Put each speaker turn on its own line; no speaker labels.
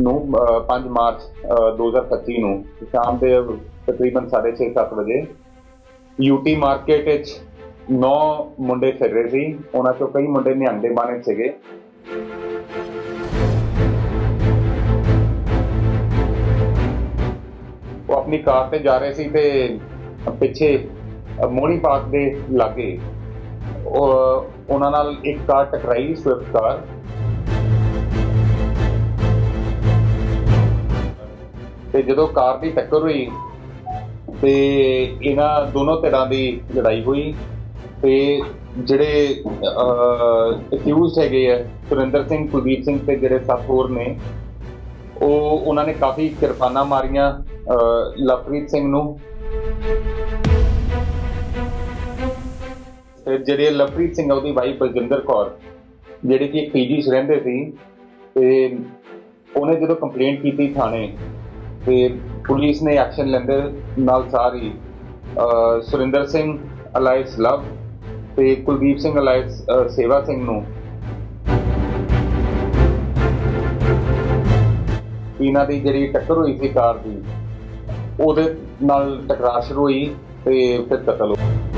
ਨੂੰ ਅਹ, 5 ਮਾਰਚ ਅਹ, 2025 ਨੂੰ ਸ਼ਾਮ ਦੇ ਤਕਰੀਬਨ 6:30 ਵਜੇ ਯੂਟੀ ਮਾਰਕੀਟ ਵਿੱਚ ਨੌ ਮੁੰਡੇ ਫਿਰ ਰਹੇ ਸੀ। ਉਹਨਾਂ ਚੋਂ ਕਈ ਮੁੰਡੇ ਨਿਹੰਗ ਦੇ ਬਾਣੇ ਸੀਗੇ। ਉਹ ਆਪਣੀ ਕਾਰ ਤੇ ਜਾ ਰਹੇ ਸੀ ਤੇ ਪਿੱਛੇ ਅ, ਮੋਹਣੀ ਪਾਰਕ ਦੇ ਲਾਗੇ ਉਹਨਾਂ ਨਾਲ ਇੱਕ ਕਾਰ ਟਕਰਾਈ ਸਵਿਫਟ ਕਾਰ। ਤੇ ਜਦੋਂ ਕਾਰ ਦੀ ਟੱਕਰ ਹੋਈ ਤੇ ਇਹਨਾਂ ਦੋਨੋਂ ਧਿਰਾਂ ਦੀ ਲੜਾਈ ਹੋਈ ਤੇ ਜਿਹੜੇ ਅਕਿਊਜ਼ ਹੈਗੇ ਆ, ਸੁਰਿੰਦਰ ਸਿੰਘ, ਕੁਲਦੀਪ ਸਿੰਘ ਤੇ ਜਿਹੜੇ ਸੱਤ ਹੋਰ ਨੇ, ਉਹ, ਉਹਨਾਂ ਨੇ ਕਾਫੀ ਕਿਰਪਾਨਾਂ ਮਾਰੀਆਂ ਲਵਪ੍ਰੀਤ ਸਿੰਘ ਨੂੰ। ਜਿਹੜੇ ਲਵਪ੍ਰੀਤ ਸਿੰਘ ਉਹਦੀ ਵਾਈਫ ਬਲਜਿੰਦਰ ਕੌਰ, ਜਿਹੜੇ ਕਿ ਪੀਜੀ 'ਚ ਰਹਿੰਦੇ ਸੀ, ਤੇ ਉਹਨੇ ਜਦੋਂ ਕੰਪਲੇਂਟ ਕੀਤੀ ਥਾਣੇ ਤੇ ਪੁਲਿਸ ਨੇ ਐਕਸ਼ਨ ਲੈਂਦੇ ਨਾਲ ਸਾਰੀ ਸੁਰਿੰਦਰ ਸਿੰਘ ਅਲਾਈਸ ਲਵ ਤੇ ਕੁਲਦੀਪ ਸਿੰਘ ਅਲਾਈਸ ਸੇਵਾ ਸਿੰਘ ਨੂੰ। ਇਹਨਾਂ ਦੀ ਜਿਹੜੀ ਟੱਕਰ ਹੋਈ ਸੀ ਕਾਰ ਦੀ, ਉਹਦੇ ਨਾਲ ਟਕਰਾਅ ਸ਼ੁਰੂ ਹੋਈ ਤੇ ਫਿਰ ਕਤਲ ਹੋ ਗਿਆ